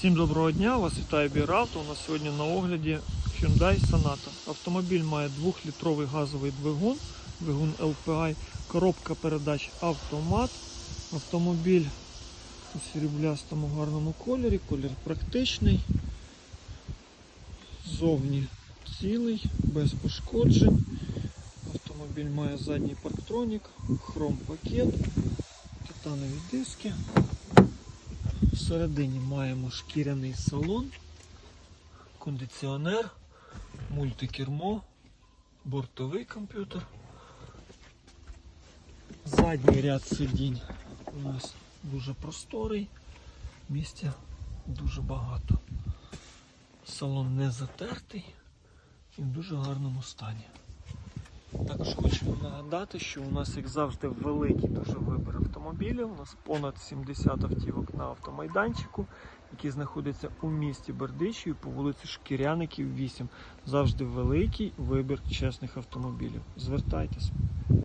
Всім доброго дня, вас вітає Біравто. У нас сьогодні на огляді Hyundai Sonata. Автомобіль має 2-літровий газовий двигун, двигун LPI, коробка передач автомат. Автомобіль у сріблястому гарному кольорі, колір практичний. Зовні цілий, без пошкоджень. Автомобіль має задній парктронік, хром пакет, титанові диски. Всередині маємо шкіряний салон, кондиціонер, мультикермо, бортовий комп'ютер. Задній ряд сидінь у нас дуже просторий, місця дуже багато. Салон не затертий і в дуже гарному стані. Також хочу нагадати, що у нас, як завжди, великий дуже вибір автомобілів. У нас понад 70 автівок на автомайданчику, які знаходяться у місті Бердичі по вулиці Шкіряників 8. Завжди великий вибір чесних автомобілів. Звертайтесь.